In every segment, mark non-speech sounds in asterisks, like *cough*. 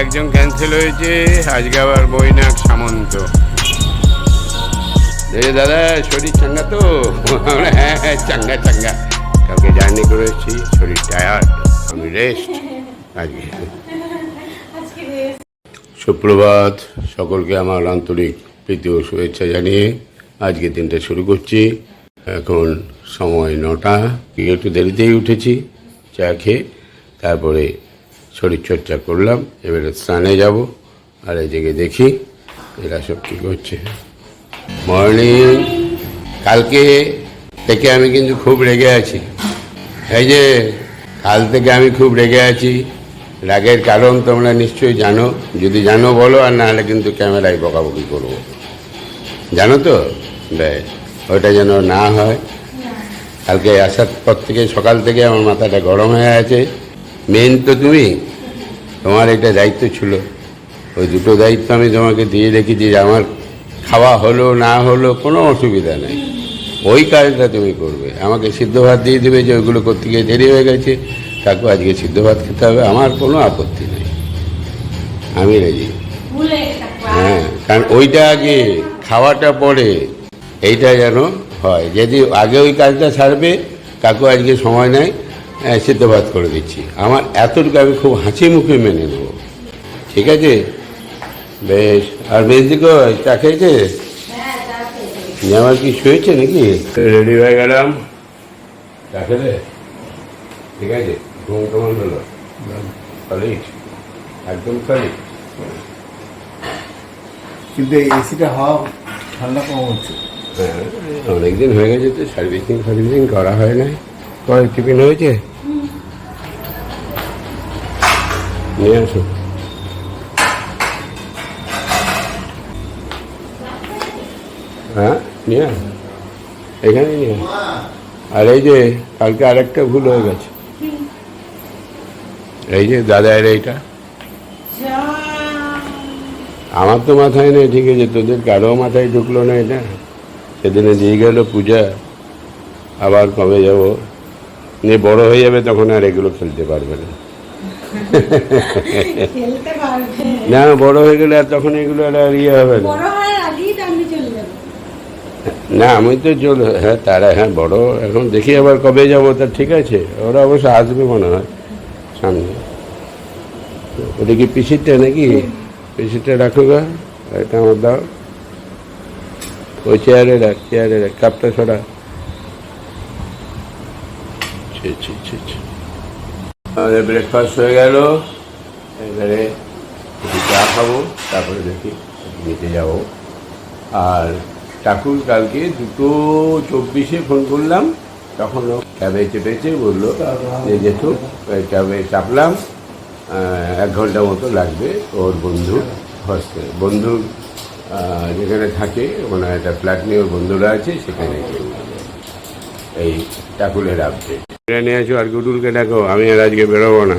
একজন ক্যান্সেল হয়েছে আজকে আবার বই বৈনাক সামন্ত। দাদা, শরীর চাঙ্গা তো? আমরা হ্যাঁ হ্যাঁ চাঙ্গা চাঙ্গা। কালকে জার্নি করেছি শরীর টায়ার্ড আমি রেস্ট আজকে। সুপ্রভাত, সকলকে আমার আন্তরিক প্রীতি ও শুভেচ্ছা জানিয়ে আজকে দিনটা শুরু করছি। এখন সময় নটা একটু দেরিতেই উঠেছি, চা খেয়ে, তারপরে শরীরচর্চা করলাম, এবারে স্নানে যাব, আর এদিকে দেখি এরা সব কী করছে। মর্নিং, কালকে থেকে আমি কিন্তু খুব রেগে আছি। এই যে, কাল থেকে আমি খুব রেগে আছি। রাগের কারণ তোমরা নিশ্চয়ই জানো, যদি জানো বলো, আর না হলে কিন্তু ক্যামেরায় বকাবকি করব। জানো তো? ব্যাস, ওটা যেন না হয়। কালকে আসার পর থেকে, সকাল থেকে আমার মাথাটা গরম হয়ে আছে। মেন তো তুমি। তোমার এটা দায়িত্ব ছিল। ওই দুটো দায়িত্ব আমি তোমাকে দিয়ে রেখেছি যে আমার খাওয়া হলো না হলো কোনো অসুবিধা নেই। ওই কাজটা তুমি করবে। আমাকে সিদ্ধ ভাত দিয়ে দেবে যে ওইগুলো করতে গিয়ে দেরি হয়ে গেছে। কাকু আজকে সিদ্ধ ভাত খেতে হবে। আমার কোনো আপত্তি নেই। আমি রেজি হ্যাঁ কারণ ওইটা আগে খাওয়াটা পরে এইটা যেন হয়। যদি আগে ওই কাজটা ছাড়বে কাকু আজকে সময় নেই। হ্যাঁ, সিদ্ধ ভাত করে দিচ্ছি। আমার এতটুকু আমি খুব হাঁচি মুখে মেনে নেব। ঠিক আছে? বেশ। আর বেশ দিকে চা খেয়েছে? আমার কি শুয়েছে নাকি? রেডি হয়ে গেলাম। চা খেলে? ঠিক আছে? ঘুম কেমন হলো? একদম খালি? কিন্তু এসিটা হওয়া ঠান্ডা কম হচ্ছে। হ্যাঁ অনেকদিন হয়ে গেছে তো সার্ভিসিং সার্ভিসিং করা হয় নাই। কয় টিফিন হয়েছে? নিয়ে আসো হ্যাঁ নিয়ে আস এখানে নিয়ে আর এই যে, কালকে আরেকটা ভুল হয়ে গেছে। এই যে দাদার এইটা। আমার তো মাথায় নেই, ঠিক আছে, তোদের কারও মাথায় ঢুকলো না এটা। সেদিনে দিয়ে গেল পূজা। আবার কবে যাব? নিয়ে বড় হয়ে যাবে, তখন আর এগুলো খেলতে পারবে না। না বড় হয়ে গেলে আর তখন এগুলো আর ইয়ে হবে না। না আমি তো চল হ্যাঁ তারা হ্যাঁ বড় এখন দেখি আবার কবে যাব তা ঠিক আছে। ওরা অবশ্য আসবে মনে হয় সামনে। ওটা কি পিসিটা নাকি? পিসিটা রাখো গা এটা আমার দাও। ওই চেয়ারে রাখ চেয়ারে রাখ কাপটা সরা। ছি ছি ছি ছি। আমাদের ব্রেকফাস্ট হয়ে গেল। এবারে একটু চা খাব, তারপরে দেখি নিতে যাব। আর ঠাকুর কালকে দুটো চব্বিশে ফোন করলাম, তখন ও ক্যাবে চেপেছে, বলল যে যেত ক্যাবে চাপলাম এক ঘণ্টা মতো লাগবে ওর বন্ধু হস্টেল বন্ধু যেখানে থাকে, ওখানে একটা ফ্ল্যাট নিয়ে ওর বন্ধুরা আছে, সেখানে এই ঠাকুরের আপডেট নিয়ে আসো আর গুডুলকে ডাকো আমি আর আজকে বেরোবো না।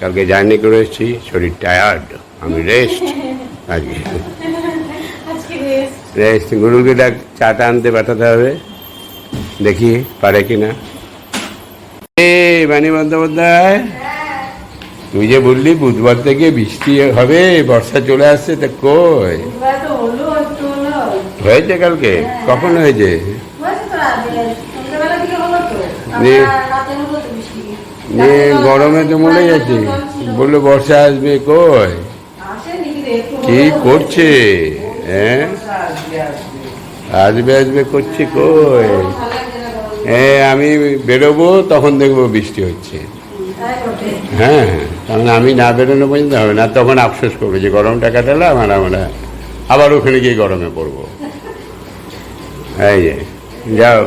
কালকে জার্নি করে এসেছি শরীর টায়ার্ড আমি রেস্ট আজকে। রেস্ট গুরুকে ডাক চাটা আনতে পাঠাতে হবে দেখি পারে কিনা এ বাণী বন্দ্যোপাধ্যায় তুই যে বললি বুধবার থেকে বৃষ্টি হবে বর্ষা চলে আসছে তা কই? হয়েছে কালকে? কখন হয়েছে হয়েছে তো রাতে সন্ধ্যাবেলা দিকে হলো নিয়ে গরমে তো মরে ছিল। বলল, বর্ষা আসবে কই কি করছে হ্যাঁ আসবে আসবে, করছে কই। হ্যাঁ আমি বেরোবো, তখন দেখব বৃষ্টি হচ্ছে তাই হ্যাঁ কারণ আমি না বেরোনো পর্যন্ত হবে না, তখন আফসোস করব যে গরমটা কাটালাম আর আমরা আবার ওখানে গিয়ে গরমে পড়ব এই যাও।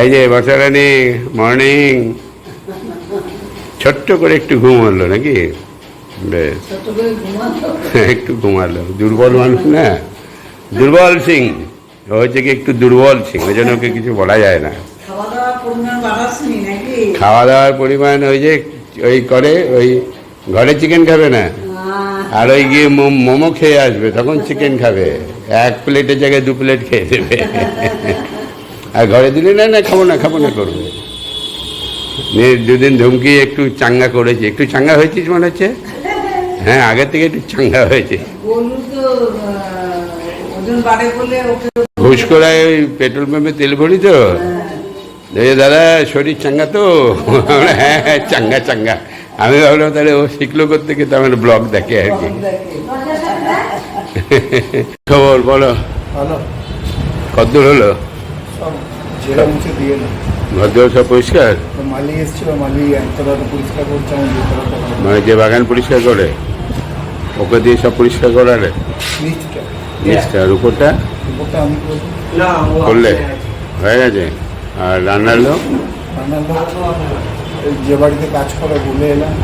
এই যে বসারানি মর্নিং। ছোট্ট করে একটু ঘুম হলো নাকি? বেশ। একটু ঘুমালো দুর্বল মানুষ না? দুর্বল সিং। ও হচ্ছে কি একটু দুর্বল সিং ওই জন্য ওকে কিছু বলা যায় না। খাওয়া দাওয়ার পরিমাণ ওই যে ওই করে ওই ঘরে চিকেন খাবে না? আর ওই গিয়ে মোমো খেয়ে আসবে তখন চিকেন খাবে। এক প্লেটের জায়গায় দু প্লেট খেয়ে দেবে। আর ঘরে দিলে না না খাব না খাব না করবে। দুদিন ধমকি একটু চাঙ্গা করেছে। একটু চাঙ্গা হয়েছিস মনে হচ্ছে? হ্যাঁ আগের থেকে একটু চাঙ্গা হয়েছে। গরু তো আহ, ওজন বাড়ে বলে ওকে ঘুষ করায় ওই পেট্রোল পাম্পে তেল ভরি তো। দাদা শরীর চাঙ্গা তো? হ্যাঁ হ্যাঁ চাঙ্গা চাঙ্গা। আমি ভাবলাম তাহলে ও শিখলো করতে গিয়ে আমার ব্লগ দেখে আর কি। খবর বলো। কদ্দূর হলো? সব ছেড়ে মুছে দিয়ে না। ঘর সব পরিষ্কার? তো মালি এসেছিল মালি একতলাটা পরিষ্কার করছে আমার দুতলাটা মানে যে বাগান পরিষ্কার করে ওকে দিয়ে সব পরিষ্কার করালে? নিচটা। নিচটা আর উপরটা? উপরটা আমি করলে? হয়ে গেছে? আর রান্নার লোক? রান্নার লোক? যে বাড়িতে কাজ করে বলে এলাম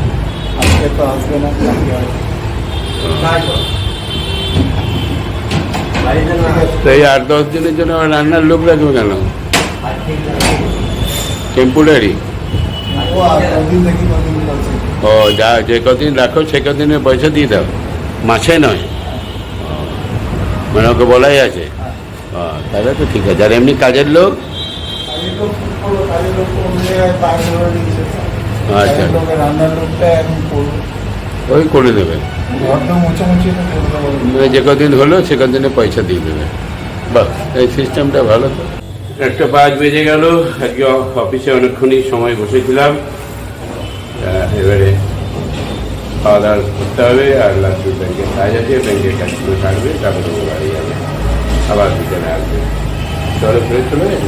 আজকে তো আসবে না কালকে আসবে। এই আট, দশ দিনের জন্য আমার রান্নার লোক রাখবে কেন? টেম্পোরারি ও কদিন কদিন যা, যে কদিন রাখো, সে কদিনের পয়সা দিয়ে দাও। মাসে নয়। মানে ওকে বলাই আছে। তাহলে তো ঠিক আছে। আর এমনি কাজের লোক? আচ্ছা। ওই করে দেবে। মানে যে কদিন হলো সে কদিনে পয়সা দিয়ে দেবে। বাহ এই সিস্টেমটা ভালো তো। একটা পাঁচ বেজে গেল আজকে অফিসে অনেকক্ষণই সময় বসেছিলাম। এবারে খাওয়া দাওয়া করতে হবে আর লাস্টে ব্যাংকের কাজ আছে ব্যাংকের কাজগুলো থাকবে তারপরে বাড়ি যাবে। আবার বিকেলে আসবে। চলে ফেরত চলে যাবে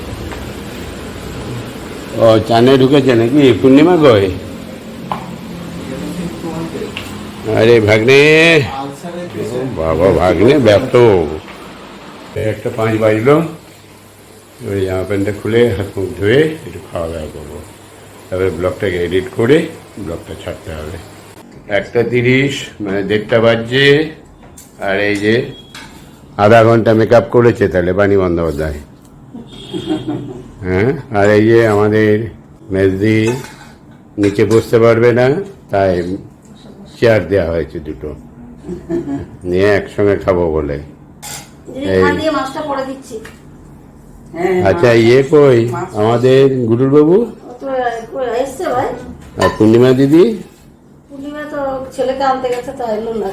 ও, চানে ঢুকেছে নাকি? পূর্ণিমা কই? আরে ভাগ্নে। বাবা ভাগ্নে, ব্যস্ত। একটা পাঁচ বাজলো। ওই জামা প্যান্টটা খুলে হাত মুখ ধুয়ে একটু খাওয়া দাওয়া করব। তারপরে ব্লগটাকে এডিট করে ব্লগটা ছাড়তে হবে। একটা তিরিশ মানে দেড়টা বাজছে। আর এই যে আধা ঘণ্টা মেকআপ করেছে তাহলে বাণী বন্দ্যোপাধ্যায়। হ্যাঁ? আর এই যে আমাদের মেজদি নিচে বসতে পারবে না তাই চেয়ার দেওয়া হয়েছে দুটো। নিয়ে একসঙ্গে খাব বলে। দিচ্ছি। হ্যাঁ, আচ্ছা ইয়ে কই? আমাদের গুরুর বাবু ও তো কই এসছে ভাই? আর পূর্ণিমা দিদি? পূর্ণিমা তো ছেলেকে আনতে গেছে তো এলো না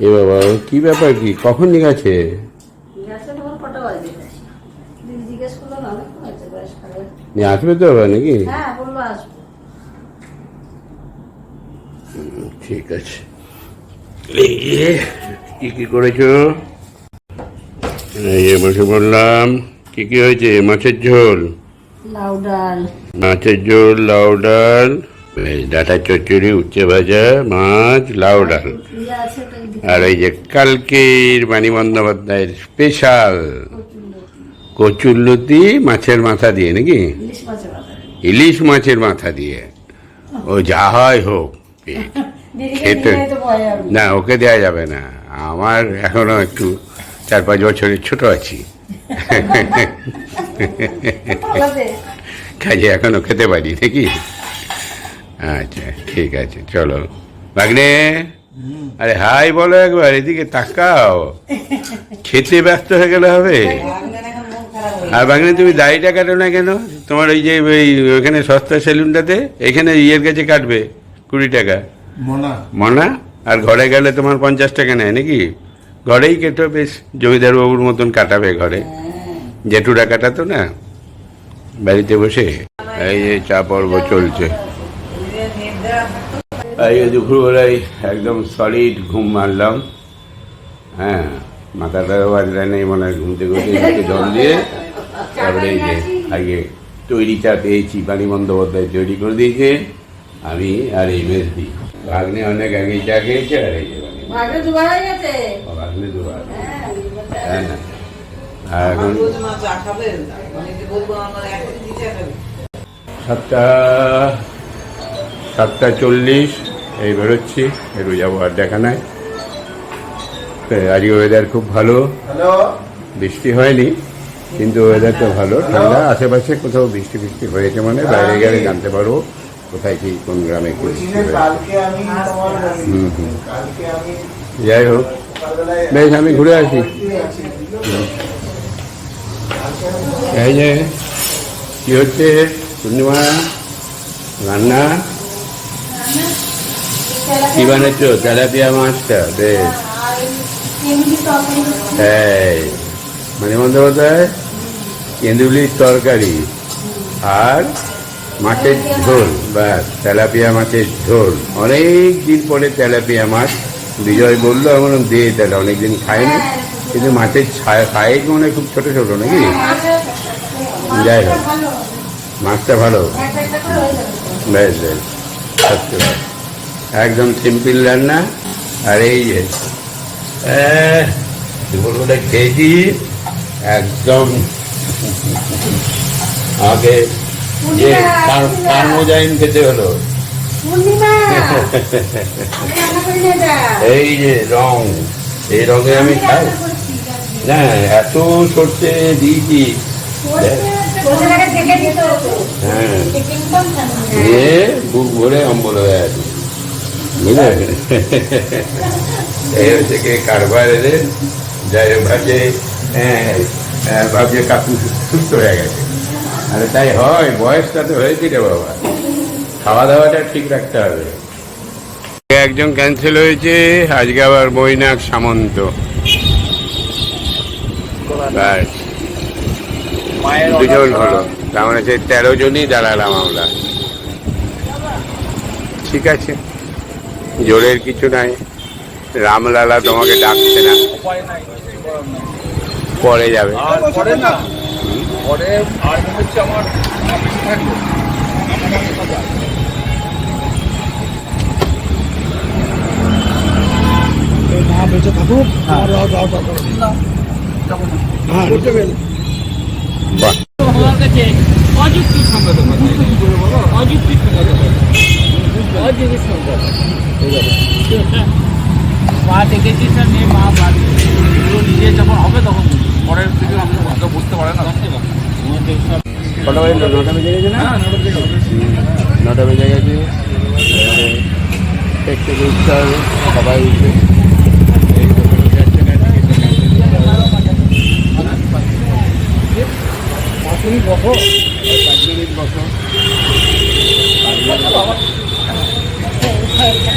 এ বাবা ও কি ব্যাপার কি? কখন গেছে গেছে তখন কটা বাজে দিদি জিজ্ঞেস করল না অনেক হয়েছে বয়স খাবে নিয়ে আসবে তো আবার নাকি? হ্যাঁ ঠিক আছে। কি কি করেছ? এই বসে বললাম কি কি হয়েছে? মাছের ঝোল? লাউ ডাল। মাছের ঝোল লাউ ডাল। ডাটা চচ্চড়ি উচ্ছে ভাজা মাছ লাউ ডাল। আর এই যে কালকের বাণী বন্দ্যোপাধ্যায়ের স্পেশাল কচুল্লতি মাছের মাথা দিয়ে নাকি? ইলিশ মাছের মাথা দিয়ে। ও যা হয় হোক। *laughs* খেতে- না ওকে দেওয়া যাবে না। আমার এখনও একটু চার পাঁচ বছরের ছোট আছি। কাজে এখনও খেতে পারি নাকি? আচ্ছা ঠিক আছে চলো। ভাগ্নে? আরে হাই বলো একবার এদিকে তাকাও। খেতে ব্যস্ত হয়ে গেলে হবে ভাগ্নের এখন মন খারাপ হয়ে আর বাঙালি তুমি দাড়িটা কাটো না কেন? তোমার ওই যে ওই ওখানে সস্তা সেলুনটাতে এখানে ইয়ের কাছে কাটবে কুড়ি টাকা। মনা। মনা? আর ঘরে গেলে তোমার পঞ্চাশ টাকা নেয় নাকি? ঘরেই কেটো বেশ জমিদার বাবুর মতন কাটাবে ঘরে। জেঠুরা কাটাতো না? বাড়িতে বসে। এই যে চা পর্ব চলছে। এই দুপুরবেলায় একদম সলিড ঘুম মারলাম। হ্যাঁ মাথাটা বাজলে নেই মনে হয় ঘুমতে ঘুরতে একটু জল দিয়ে। তারপরে এই যে আগে তৈরি চা পেয়েছি পানি বন্দ্যোপাধ্যায় তৈরি করে দিয়েছে। আমি আর এই মেজদি। ভাগ্নে অনেক আগে চা খেয়েছে আর এই যে বানি দুবার হয়ে গেছে? ভাগ্নে দুবার। হ্যাঁ না? আর এখন সাতটা সাতটা চল্লিশ এই বেরোচ্ছি। একটু যাব আর দেখা নাই। আজকে ওয়েদার খুব ভালো। বৃষ্টি হয়নি। কিন্তু ওয়েদারটা ভালো ঠান্ডা আশেপাশে কোথাও বৃষ্টি ফৃষ্টি হয়েছে মানে বাইরে গেলে জানতে পারব কোথায় কি কোন গ্রামে বৃষ্টি হুম, হুম। যাই হোক বেশ আমি ঘুরে আসি? এই যে কি হচ্ছে? পূর্ণিমা রান্না? কি বানাচ্ছ? তেলাপিয়া মাছটা বেশ। এই। মানে বন্দ্যোপাধ্যায় কেন্দুলির তরকারি আর মাছের ঝোল, ব্যাস, তেলাপিয়া মাছের ঝোল। অনেক দিন পরে তেলাপিয়া মাছ। বিজয় বলল, আমার দিয়ে তাহলে অনেকদিন খাইনি। কিন্তু মাছের ছায়া সাইজ মনে খুব ছোট ছোট নাকি? যাই হোক, মাছটা ভালো। বেশ বেশ সত্যি। একদম সিম্পল রান্না। আর এই যে দুপুরবেলা খেয়েছি। একদম। আমাকে যে কার্মোজাইন খেতে হলো। *laughs* এই যে রং এই রঙে আমি খাই। না এত সর্ষে দিয়েছি। হ্যাঁ। দিয়ে বুক ভরে অম্বল হয়ে আছে। বুঝলে? *laughs* এই হচ্ছে কি কারবার এদের। যাই হোক হ্যাঁ, হ্যাঁ, ভাবছে কাকু সুস্থ হয়ে গেছে। আরে তাই হয় বয়সটা তো হয়েছে রে বাবা। খাওয়া দাওয়াটা ঠিক রাখতে হবে। একজন ক্যান্সেল হয়েছে আজকে আবার বৈনাক সামন্ত। দুজন হলো তার মানে সেই তেরো জনই দাঁড়ালাম আমরা। ঠিক আছে। জোরের কিছু নাই। রামলালা তোমাকে ডাকছে না। পরে যাবে। আর পরে না? পরে আর হচ্ছে আমার মা বেঁচে থাকুক আর বাহ। অযুক্তি সম্পদ অযুক্তি অযুক্তি সম্পদ মা দেখেছিস না মেয়ে মা বাড়ি এগুলো যখন হবে তখন পরের থেকে আমি অত বুঝতে পারে না কটা বাজে? নটা বেজে গেছে না? নটা বেজে গেছে। একটু সবাই উঠবে এই তো কোনো যাচ্ছে না, পাঁচ মিনিট বসো পাঁচ মিনিট বসো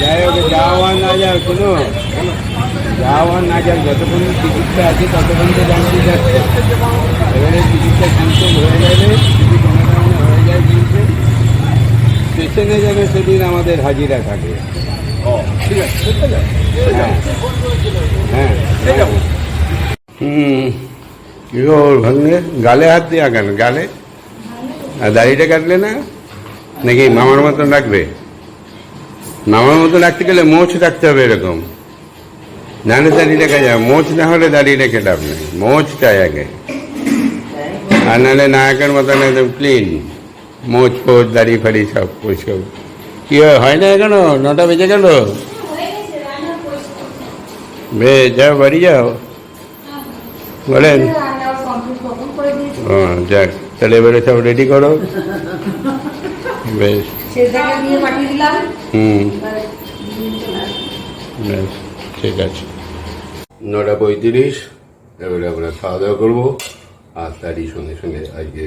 যাই হোক যাও আর না যাও শুনো যাও আর না যাও যতক্ষণ টিকিটটা আছে ততক্ষণ তো জানতে যাচ্ছে। এবারে টিকিটটা ক্যান্সেল হয়ে গেলে যদি কোনো কারণে হয়ে যায় কিন্তু স্টেশনে যাবে সেদিন আমাদের হাজিরা থাকে। ঠিক আছে হ্যাঁ হ্যাঁ হুম কি খবর ভাগ্নে? গালে হাত দেওয়া কেন? গালে? আর দাড়িটা কাটলে না? নাকি মামার মতন রাখবে? মামার মতন রাখতে গেলে মোচ রাখতে হবে এরকম। নাহলে দাড়ি রেখা যায় মোচ না হলে দাড়ি রেখে লাভ নেই মোচ চাই আগে। আর নাহলে নায়কের মতন একদম ক্লিন মোচ ফোচ দাড়ি ফাড়ি সব পরিষ্কার। কি হয় না এখনও নটা বেজে গেল। বেশ যাও বাড়ি যাও। বলেন। ও যাক তাহলে এবারে সব রেডি করো। বেশ। হুম। বেশ। ঠিক আছে। নটা পঁয়ত্রিশ, এবারে আমরা খাওয়া দাওয়া করব। আর তারই সঙ্গে সঙ্গে আজকে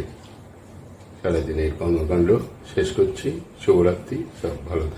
সারাদিনের কর্মকাণ্ড শেষ করছি। শুভরাত্রি, সব ভালো